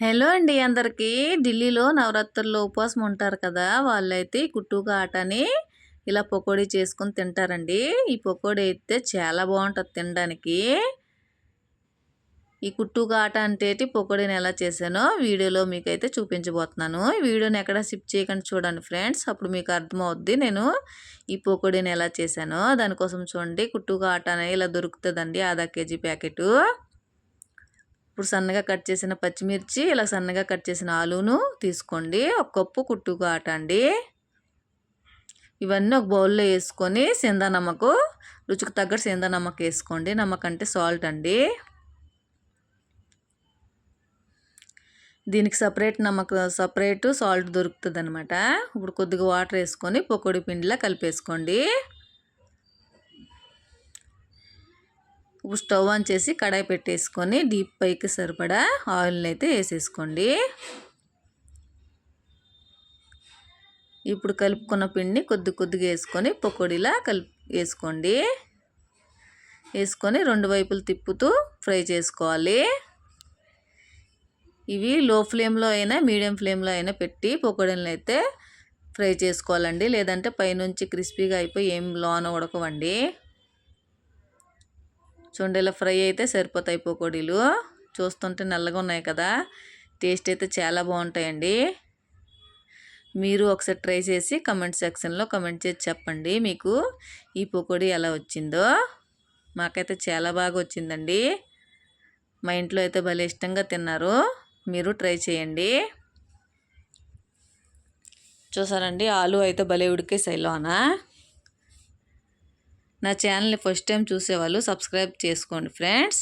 Hello అండి అందరికీ. ఢిల్లీలో నవరాత్రుల్లో ఉపవాసం ఉంటారు కదా వాళ్ళైతే కుట్టుగా ఆటని ఇలా పకోడీ చేసుకొని తింటారండి. ఈ పకోడీ అయితే చాలా బాగుంటుంది తినడానికి. ఈ కుట్టుగా ఆట అంటే పకోడీని ఎలా చేశానో వీడియోలో మీకు అయితే చూపించబోతున్నాను. ఈ వీడియోని ఎక్కడ సిప్ చేయకుండా చూడండి ఫ్రెండ్స్. అప్పుడు మీకు అర్థమవుద్ది నేను ఈ పకోడీని ఎలా చేశానో. దానికోసం చూడండి కుట్టుగా ఆట అనేది ఇలా దొరుకుతుందండి ఆధా కేజీ ప్యాకెట్. ఇప్పుడు సన్నగా కట్ చేసిన పచ్చిమిర్చి ఇలా సన్నగా కట్ చేసిన ఆలూను తీసుకోండి. ఒక కప్పు కుట్టుకు ఆటండి ఇవన్నీ ఒక బౌల్లో వేసుకొని సిందా నమ్మకు రుచికి తగ్గట్టు సిందా నమ్మక వేసుకోండి. నమ్మక అంటే సాల్ట్ అండి. దీనికి సపరేట్ నమ్మక సపరేట్ సాల్ట్ దొరుకుతుంది అనమాట ఇప్పుడు కొద్దిగా వాటర్ వేసుకొని పొకోడి పిండిలా కలిపేసుకోండి. ఇప్పుడు స్టవ్ ఆన్ చేసి కడాయి పెట్టేసుకొని డీప్ పైకి సరిపడా ఆయిల్ని అయితే వేసేసుకోండి. ఇప్పుడు కలుపుకున్న పిండిని కొద్ది కొద్దిగా వేసుకొని పకోడీలా కలిపి వేసుకోండి. వేసుకొని రెండు వైపులు తిప్పుతూ ఫ్రై చేసుకోవాలి. ఇవి లో ఫ్లేమ్లో అయినా మీడియం ఫ్లేమ్లో అయినా పెట్టి పకోడీలను అయితే ఫ్రై చేసుకోవాలండి. లేదంటే పైనుంచి క్రిస్పీగా అయిపోయి ఏం లోన ఉడకవండి చూడండి ఫ్రై అయితే సరిపోతాయి పకోడీలు. చూస్తుంటే నల్లగా ఉన్నాయి కదా. టేస్ట్ అయితే చాలా బాగుంటాయండి. మీరు ఒకసారి ట్రై చేసి కమెంట్ సెక్షన్లో కమెంట్ చేసి చెప్పండి మీకు ఈ పకోడీ ఎలా వచ్చిందో. మాకైతే చాలా బాగా వచ్చిందండి. మా ఇంట్లో అయితే భలే ఇష్టంగా తిన్నారు. మీరు ట్రై చేయండి. చూసారండి ఆలు అయితే భలే ఉడికేసాయి లోనా. నా ఛానల్ని ఫస్ట్ టైం చూసేవాళ్ళు సబ్స్క్రైబ్ చేసుకోండి ఫ్రెండ్స్.